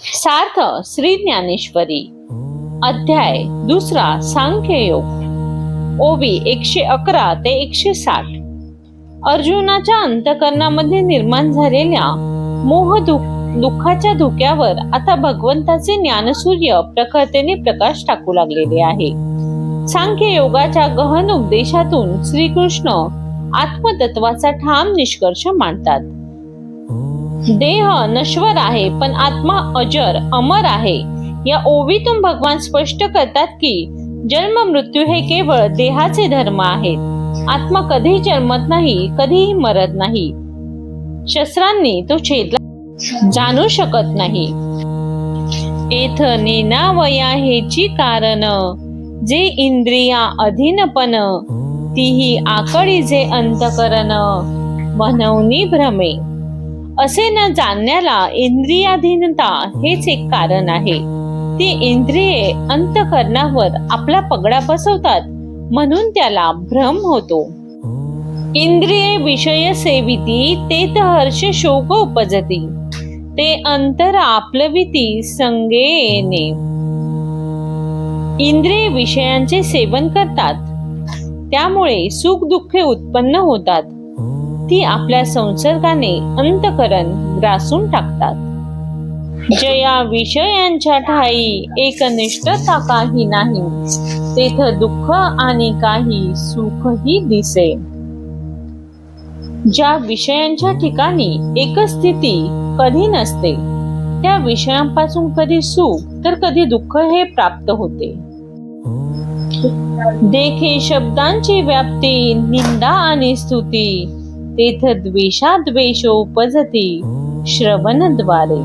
सार्थ श्री ज्ञानेश्वरी. अध्याय दुसरा सांख्य योग ओवी एकशे अकरा ते एकशे साठ. अर्जुनाच्या अंतकरणामध्ये निर्माण झालेल्या मोह दुःखाच्या धुक्यावर आता भगवंताचे ज्ञानसूर्य प्रखरतेने प्रकाश टाकू लागलेले आहे. सांख्य योगाच्या गहन उपदेशातून श्रीकृष्ण आत्मतत्वाचा ठाम निष्कर्ष मांडतात. देह नश्वर आहे पण आत्मा अजर अमर आहे. या ओवीतून भगवान स्पष्ट करतात की जन्म मृत्यू हे केवळ देहाचे धर्म आहेत. आत्मा कधी जन्मत नाही कधीही मरत नाही. शस्त्रांनी तो छेदला जाणू शकत नाही. एथ नेनावया हेची कारण जे इंद्रिया अधीनपण तीही आकडी जे अंतकरण म्हणवनी भ्रमे. असे न जाणण्याला इंद्रियाधीनता हेच एक कारण आहे. ती इंद्रिये अंतकरणावर आपला पगडा बसवतात म्हणून त्याला भ्रम होतो. इंद्रिये विषय सेविती ते हर्ष शोक उपजती. ते अंतर आपलविती संगे येणे. इंद्रिय विषयांचे सेवन करतात. त्यामुळे सुख दुःखे उत्पन्न होतात. ती आपल्या संसर्गाने अंतकरण ग्रासून टाकतात. जया विषयांच्या ठाई एकनिष्ठता काही नाही. तेथ दुःख आणि काही सुखही दिसे. ज्या विषयांच्या ठिकाणी एकच स्थिती कधी नसते त्या विषयांपासून कधी सुख तर कधी दुःख हे प्राप्त होते. देखे शब्दांची व्याप्ती निंदा आणि स्तुती तेथ द्वेषा द्वेषोपजती श्रवणद्वारे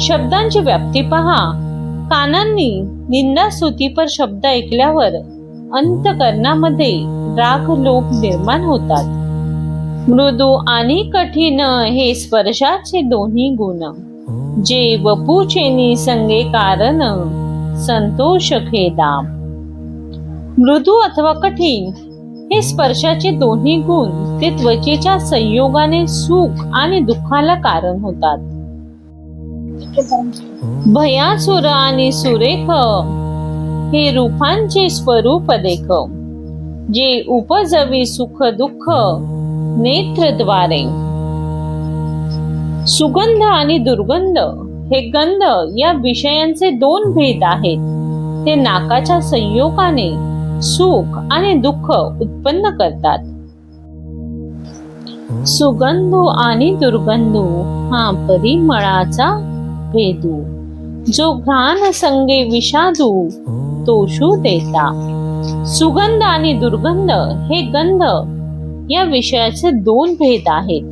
शब्दांची व्याप्ती पहा। कानांनी निंदा स्तुतीपर शब्द ऐकल्यावर अंतकरणामध्ये राग लोभ निर्माण होतात। मृदू आणि कठीण हे स्पर्शाचे दोन्ही गुण। जे वपूचे निसंगे कारण संतोष खेदा मृदू अथवा कठीण हे स्पर्शाचे दोन्ही गुण ते त्वचेच्या संयोगाने सुख आणि दुःखाला कारण होतात. भयासुर आणि सुरेख हे रूपांचे स्वरूप देख जे उपजवी सुख दुःख नेत्रद्वारे. सुगंध आणि दुर्गंध हे गंध या विषयांचे दोन भेद आहेत. ते नाकाच्या संयोगाने सुख आणि दुःख उत्पन्न करतात. सुगंधू आणि दुर्गंधू हा परिमळाचा भेदू जो घाण संगे विषादू तोषू देता. सुगंध आणि दुर्गंध हे गंध या विषयाचे दोन भेद आहेत.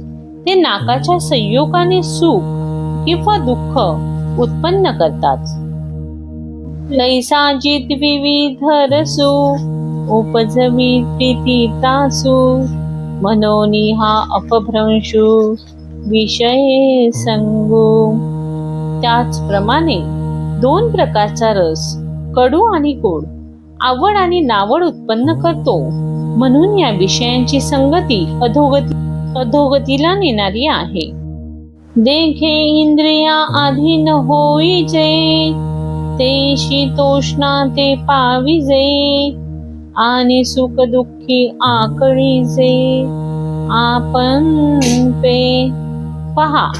ते नाकाच्या संयोगाने सुख किंवा दुःख उत्पन्न करतात. लैसा जित विविध रसू उपजमी प्रीती तासू मनोनी हा अपभ्रंशू विषय संगू। त्याचप्रमाणे दोन प्रकारचा रस कडू आणि गोड आवड आणि नावड उत्पन्न करतो. म्हणून या विषयांची संगती अधोगती अधोगतीला नेणारी आहे. देखे इंद्रिया अधीन होई जे ते शीतोष्णा ते पाविजे आणि सुख दुःखी आकळीजे. आपण पे पहा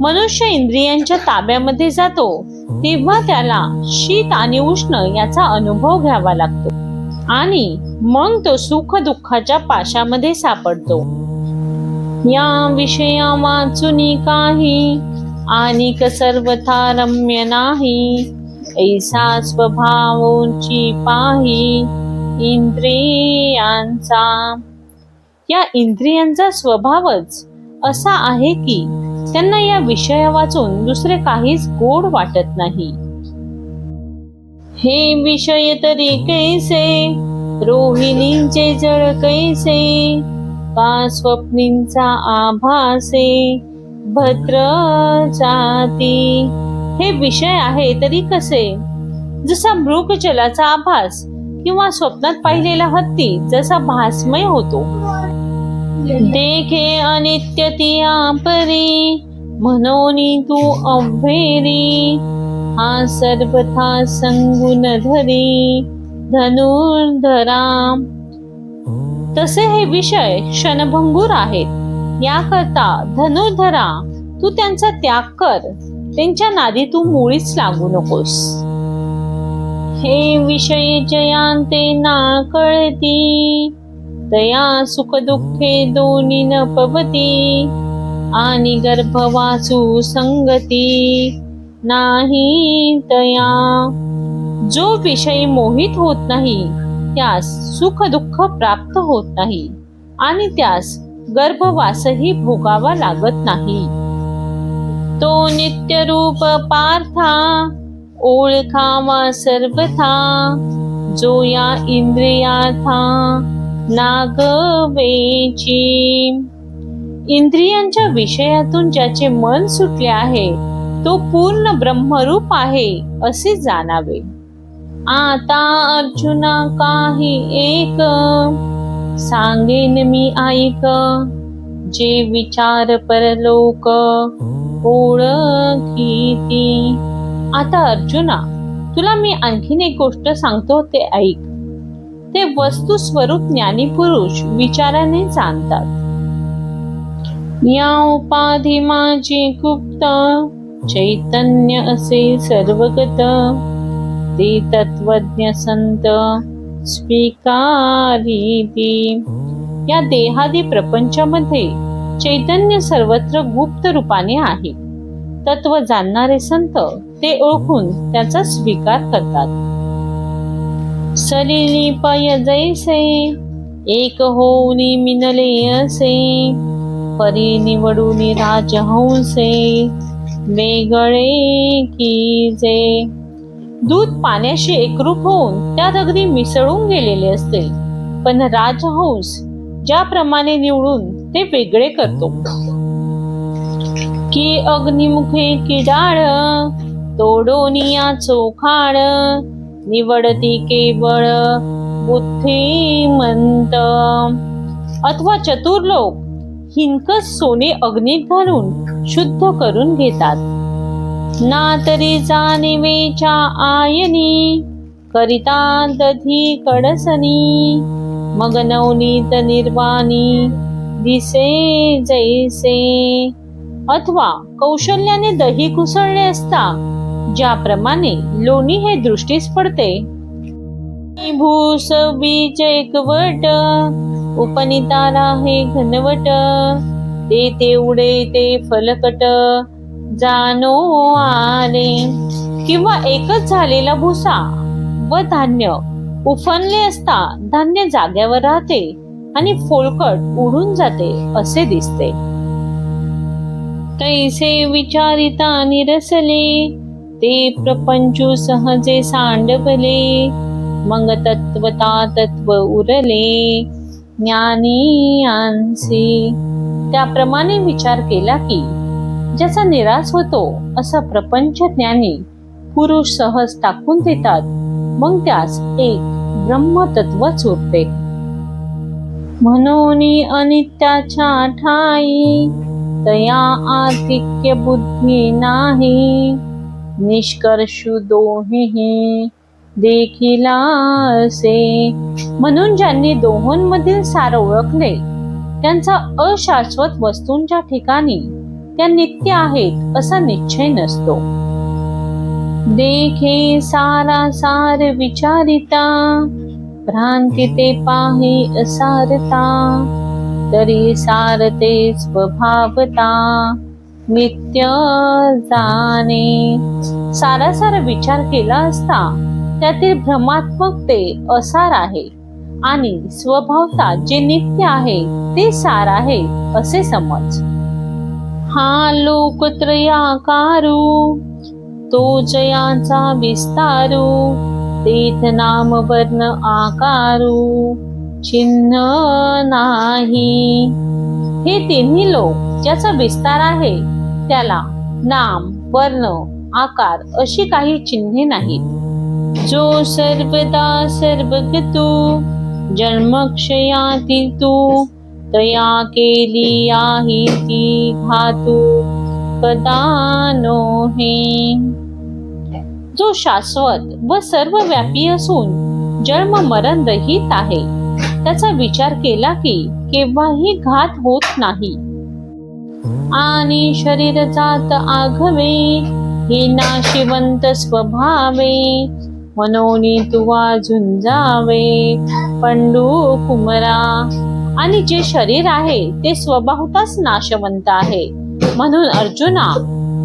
मनुष्य इंद्रियांच्या ताब्यामध्ये जातो तेव्हा त्याला शीत आणि उष्ण याचा अनुभव घ्यावा लागतो आणि मग तो सुख दुःखाच्या पाशामध्ये सापडतो. या विषया वाचून काही आणि सर्वथा रम्य नाही. ऐसा स्वभावोची पाही इंद्रियांचा. या इंद्रियांचा स्वभावच असा आहे की त्यांना या विषया वाचून दुसरे काहीच गोड वाटत नाही. हे विषय तरी कैसे? रोहिणींचे जळ कैसे? का स्वप्नींचा आभासे? भद्र जाती? हे विषय आहे तरी कसे? जसा मृग जलाचा आभास किंवा स्वप्नात पाहिलेला हत्ती जसा भासमय होतो. देखे अनित्य ती आपरी म्हणून तू अव्हेरी हा सर्वथा संगुण धरी धनुर्धरा तसे हे विषय क्षणभंगूर आहेत. याकरता धनुर्धरा तू त्यांचा त्याग कर. त्यांच्या नादी तू मुळीच लागू नकोस. हे विषय जयांते ना कळती दया सुख दुःखे दोन्ही न पवती आणि गर्भवासू संगती नाही दया. जो विषयी मोहित होत नाही त्यास सुख दुःख प्राप्त होत नाही आणि त्यास गर्भवासही भोगावा लागत नाही. तो नित्य रूप पार्था ओळखावा सर्वथा जो या इंद्रियाथा नागवेची. इंद्रियांच्या विषयातून ज्याचे मन सुटले आहे तो पूर्ण ब्रह्मरूप आहे असे जाणावे. आता अर्जुना काही एक सांगेन मी ऐक. जे विचार परलोक ओळखीती. आता अर्जुना तुला मी आणखीन एक गोष्ट सांगतो ते ऐक. ते वस्तू स्वरूप ज्ञानी पुरुष विचाराने जाणतात. या उपाधी माझी गुप्त चैतन्य असे सर्वगत. ते तत्वज्ञ संत स्वीकारिती. या देहादी प्रपंचामध्ये चैतन्य सर्वत्र गुप्त रूपाने आहे. तत्व जाणणारे संत ते ओळखून त्याचा स्वीकार करतात. सलिली पय जैसे एक होऊन मिनले असे परी निवडून राजहंसे वेगळे की जे दूध पाण्याशी एकरूप होऊन त्यात अगदी मिसळून गेलेले असते पण राजहंस ज्याप्रमाणे निवडून ते वेगळे करतो. की अग्निमुखे किडाळ तोडोनिया चोखाड निवडती केवळ बुद्धिमंत. अथवा चतुर लोक हिंकस सोने अग्नीत घालून शुद्ध करून घेतात. ना तरी जाणीवेच्या आयनी करिता दधी कडसनी मग नवनीत निर्वाणी दिसे जैसे. अथवा कौशल्याने दही कुसळले असता ज्याप्रमाणे लोणी हे दृष्टीस पडते. भूस बीज एकवट उपनितारा हे घनवट ते तेवढे ते फलकट जानो आले. किंवा एकच झालेला भुसा व धान्य उफणले असता धान्य जाग्यावर राहते आणि फोलकट उडून जाते असे दिसते. कैसे विचारिता निरसले ते प्रपंचू सहजे सांडवले मग तत्वता तत्व उरले ज्ञानी आणसे त्याप्रमाणे विचार केला की ज्याचा निराश होतो असा प्रपंच ज्ञानी पुरुष सहज टाकून देतात. मग त्यास एक ब्रह्मतत्वच उरते म्हणून अनित्याच्या ठाई तया आतिक्य बुद्धी नाही. निष्कर्षु दोहेही देखिला असे. म्हणून ज्यांनी दोहोंमधील सार ओळखले त्यांचा अशाश्वत वस्तूंच्या ठिकाणी त्या नित्य आहेत असा निश्चय नसतो. देखे सारा सार विचारिता भ्रांती ते पाहि असारता तरी सारते स्वभावता नित्य जाणे. सारा सारा विचार केला असता त्यातील भ्रमात्मक ते असार आहे. आणि स्वभावता जे नित्य आहे ते सार आहे असे समज. हा लोकत्रयाकारू तो जयाचा विस्तारू तेथ नाम वर्ण आकारू चिन्ह नाही. हे तिन्ही लोक ज्याचा विस्तार आहे त्याला नाम वर्ण आकार अशी काही चिन्हे नाहीत. जो सर्वदा सर्वगतू जन्मक्षयाती तू तया केली आहे ती धातू कदा नो हे जो शाश्वत व सर्वव्यापी असून जन्म मरण रहित आहे. त्याचा विचार केला की केव्हाही घात होत नाही. आणि शरीर जात आघवे हे नाशिवंत स्वभावे मनोनी तुवा झुंजावे पंडू कुमरा. आणि जे शरीर आहे ते स्वभावताच नाशवंत आहे. म्हणून अर्जुना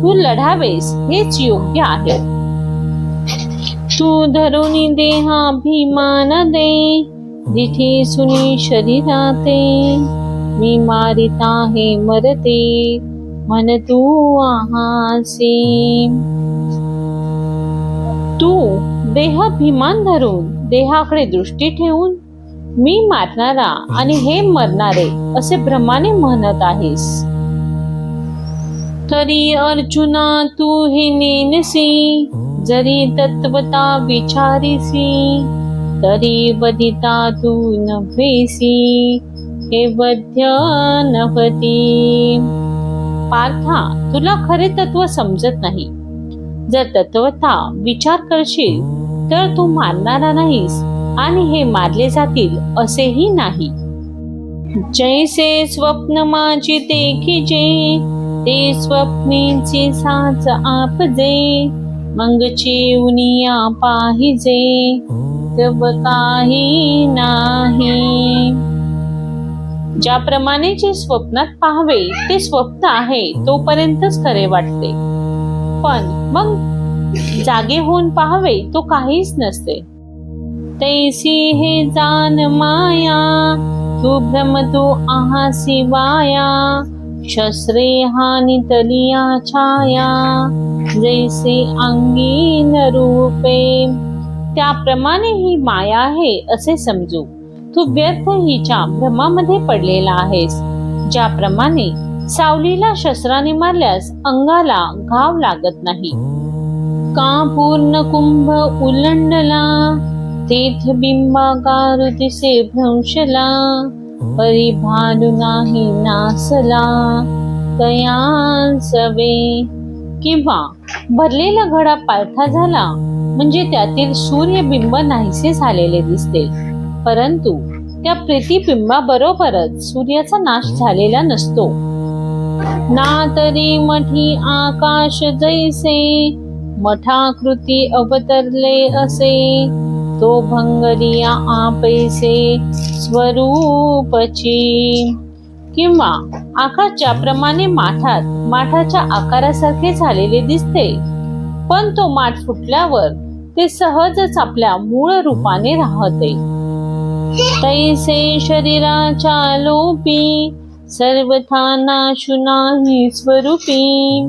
तू लढावेस हेच योग्य आहे. धरुनी देहाभिमान दे। दिठे सुनी शरीराते। मी मारिता हे मरते। मन तू आहासे। तू देहाभिमान धरून देहाकडे दृष्टी ठेवून मी मारणारा आणि हे मरणारे असे भ्रमाने म्हणत आहेस. तरी अर्जुना तू हे नेनसी. जरी तत्वता विचारिसी तरी बदिता तू नव्हेसी हे वध्य नवती पार्था तुला खरे तत्व समजत नाही. जर तत्वता विचार करशील तर तू मारणारा नाहीस आणि हे मारले जातील असेही नाही. जैसे स्वप्न माझी ते ते स्वप्नेचे साच आपजे. मंग चिवनिया पाहिजे तब काही नाही. ज्याप्रमाणे जे स्वप्नात पाहावे ते स्वप्न आहे तोपर्यंतच खरे वाटते. पण मग जागे होऊन पाहावे तो काहीच नसते. तैसी हे जान माया तू भ्रम तू आहा शिवाया शस्त्रे हानि तलिया छाया जैसे अंगीन रूपे। त्याप्रमाणे ही माया आहे असे समजू. तू व्यर्थ हिच्या भ्रमामध्ये पडलेला आहेस. ज्याप्रमाणे सावलीला शस्त्राने मारल्यास अंगाला घाव लागत नाही. का पूर्ण कुंभ उलंडला? तेथ बिंबाकार दिसे भ्रंशला. परिभालू नाही नासला. सवे किंवा भरलेला घडा पालथा झाला म्हणजे त्यातील सूर्यबिंब नाहीसे झालेले दिसते. परंतु त्या प्रतिबिंबाबरोबरच सूर्याचा नाश झालेला नसतो. ना तरी मठी आकाश जैसे मठाकृती अवतरले असे. तो भंगरिया आपैसे स्वरूपची. किंवा आकाश ज्याप्रमाणे माठात माठाच्या आकारासारखे झालेले दिसते. पण तो माठ फुटल्यावर ते सहजच आपल्या मूळ रूपाने राहते. तैसे शरीराच्या लोपी सर्वथा नाशु नाही स्वरूपी.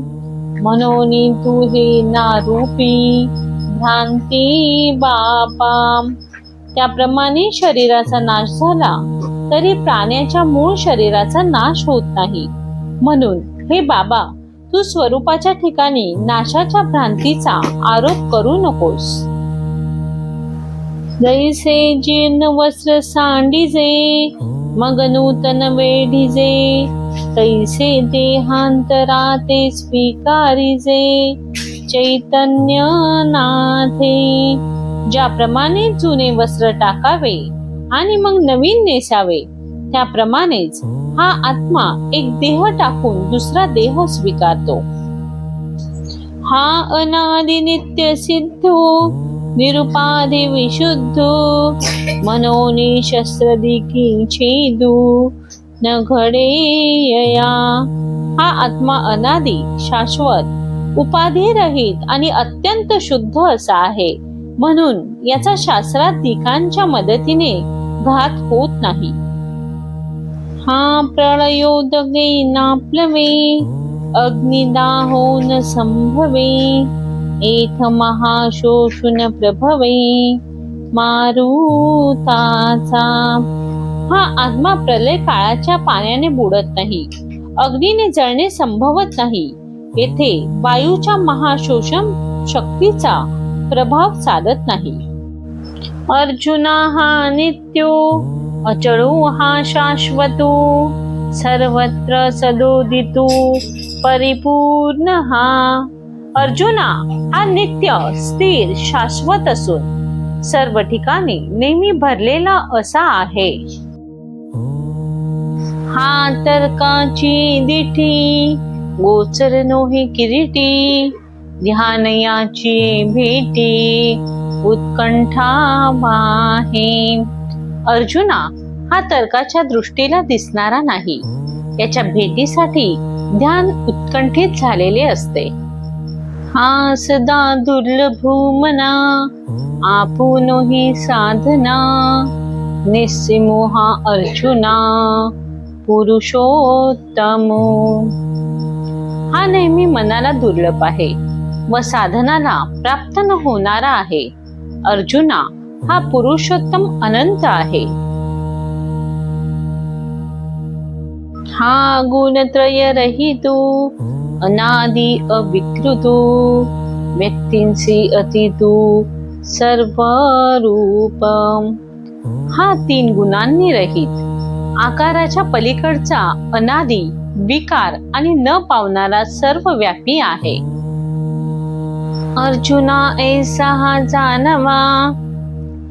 मनोनी तू हे नारूपी. भ्रांती बापा त्याप्रमाणे शरीराचा नाश झाला तरी प्राण्याच्या मूळ शरीराचा नाश होत नाही. म्हणून हे बाबा तू स्वरूपाच्या ठिकाणी नाशाच्या भ्रांतीचा आरोप करू नकोस. जैसे जीर्ण वस्त्र सांडिजे मग नूतन वेढिजे. तैसे देहांतरा ते स्वीकारिजे. चैतन्य नाथे ज्याप्रमाणे जुने वस्त्र टाकावे आणि मग नवीन नेसावे त्याप्रमाणेच हा आत्मा एक देह टाकून दुसरा देह स्वीकारतो. हा अनादि नित्य सिद्धो निरुपाधि विशुद्ध मनोनी शस्त्रदिकी छेदू न घडे यया हा आत्मा अनादी शाश्वत उपाधी रहित आणि अत्यंत शुद्ध असा आहे. म्हणून याचा शास्त्रात दिकांच्या मदतीने घात होत नाही. हा प्रळयोदगे नाप्लवे अग्निदाहो न संभवे एथ महाशोषुन प्रभवे मारुताचा. हा आत्मा प्रलय काळाच्या पाण्याने बुडत नाही. अग्नीने जळणे संभवत नाही. येथे वायूच्या महाशोषण शक्तीचा प्रभाव चालत नाही. अर्जुना हा नित्यो अचळो हा शाश्वतो सर्वत्र सदोदितो परिपूर्ण हा. अर्जुना हा नित्य स्थिर शाश्वत असून सर्व ठिकाणी नेहमी भरलेला असा आहे. हा तर्काची दिठी गोचर नोहे किरीटी ध्यानयाची भेटी उत्कंठा माहे. अर्जुना हा तर्काच्या दृष्टीला दिसणारा नाही. याच्या भेटीसाठी ध्यान उत्कंठित झालेले असते. हा सदा दुर्लभू मना आपुन ही साधना. निस्सिमोहा अर्जुना पुरुषोत्तमो. हा नेहमी मनाला दुर्लभ आहे व साधनाला प्राप्त न होणारा आहे. अर्जुना हा पुरुषोत्तम अनंत आहे. हा गुणत्रय रहितो अनादि अविकृतो व्यक्तींची अतितू सर्व रूपम हा तीन गुणांनी रहित. आकाराच्या पलीकडचा अनादी विकार आणि न पावणारा सर्व व्यापी आहे. अर्जुना ऐसा हा जानवा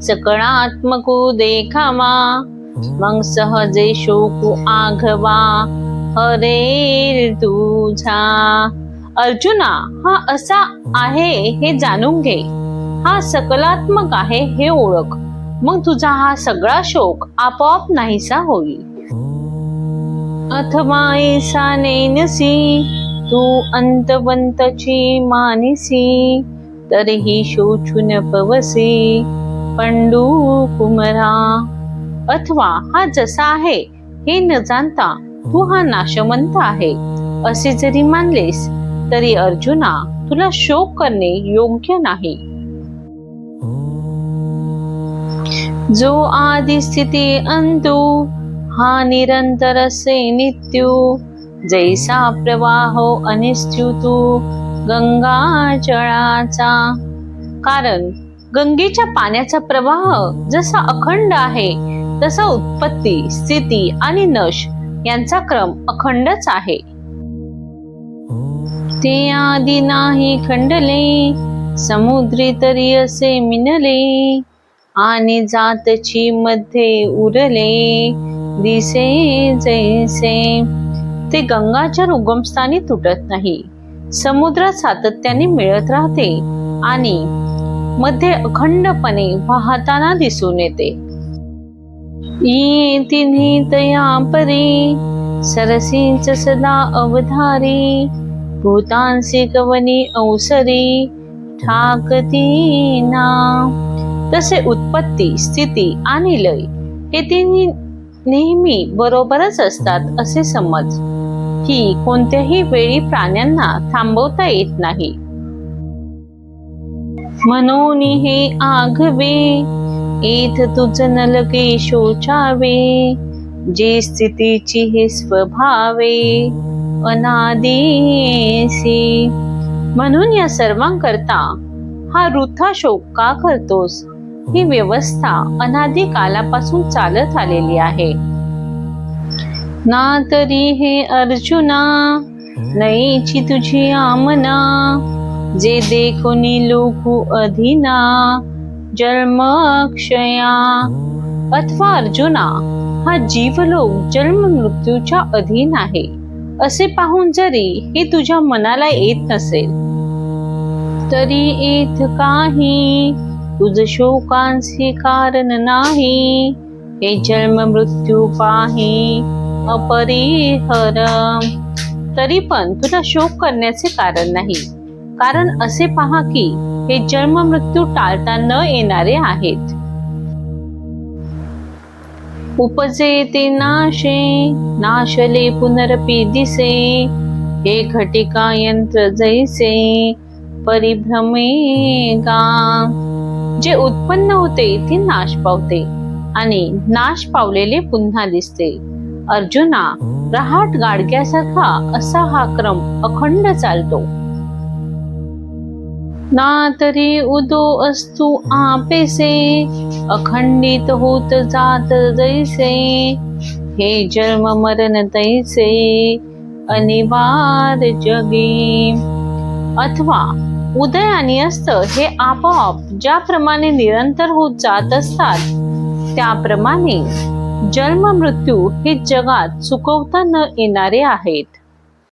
सकळात्मको देखावा मग सहजे शोकू आघवा हरे तुझा. अर्जुना हा असा आहे हे जाणून घे. हा सकलात्मक आहे हे ओळख. मग तुझा हा सगळा शोक आपोआप नाहीसा होईल. अथवा ऐसा नेनसी तू अंतवंतची मानिसी तरीही शोचून पवसी पंडू कुमरा. अथवा हा जसा आहे हे न जाणता तू हा नाशवंत आहे असे जरी मानलेस तरी अर्जुना तुला शोक करणे योग्य नाही. जो आदि स्थिती अंतू हा निरंतर से नित्यो. जैसा प्रवाह अनिश्चितू गंगा जळाचा. कारण गंगेच्या पाण्याचा प्रवाह जसा अखंड आहे तसा उत्पत्ती स्थिती आणि नश यांचा क्रम अखंडच आहे. ते आधी नाही खंडले समुद्री तरी असे मिनले आणि जातची मध्ये उरले. दिसे जैसे। ते गंगाच्या उगमस्थानी तुटत नाही. समुद्रात सातत्याने मिळत राहते आणि मध्ये अखंडपणे वाहताना दिसून येते. तिन्ही परी सरसींच सदा अवधारी भूतांसी कवनी अवसरी ठाकती ना. तसे उत्पत्ती स्थिती आणि लय हे तिन्ही नेहमी बरोबरच असतात असे समज. ही कोणत्याही वेळी प्राण्यांना थांबवता येत नाही. म्हणून हे आघवे येथ तुझ नलके शोचावे जे स्थितीची हे स्वभावे अनादेसी म्हणून या सर्वांकरता हा वृथा शोक का करतोस? ही व्यवस्था अनादी कालापासून चालत आलेली आहे. ना तरी हे अर्जुना नयेची तुझी आमना जे देखोनी लोकू अधीना जन्म क्षया अथवा अर्जुना हा जीवलोक जन्म मृत्यूच्या अधीन आहे. असे पाहून जरी हे तुझ्या मनाला येत नसेल तरी येत काही. तुझ शोकांचे कारण नाही. हे जन्म मृत्यू पाही अपरिहर तरी पण तुला शोक करण्याचे कारण नाही. कारण असे पहा की हे जन्म मृत्यू टाळता न येणारे आहेत. उपजे ते नाशे नाशले पुनरपी दिसे. हे घटिका यंत्र जैसे परिभ्रमे गा. जे उत्पन्न होते ते नाश पावते आणि नाश पावलेले पुन्हा दिसते. अर्जुना रहाट गाडग्यासारखा असा हा क्रम अखंड चालतो. ना तरी उदो असतो आपेसे अखंडित होत जात जैसे. हे जन्म मरण तैसे अनिवार्य जगे. अथवा उदय आणि अस्त हे आपोआप ज्याप्रमाणे निरंतर होत जात असतात त्याप्रमाणे जन्म मृत्यू हे जगात चुकवता न येणारे आहेत.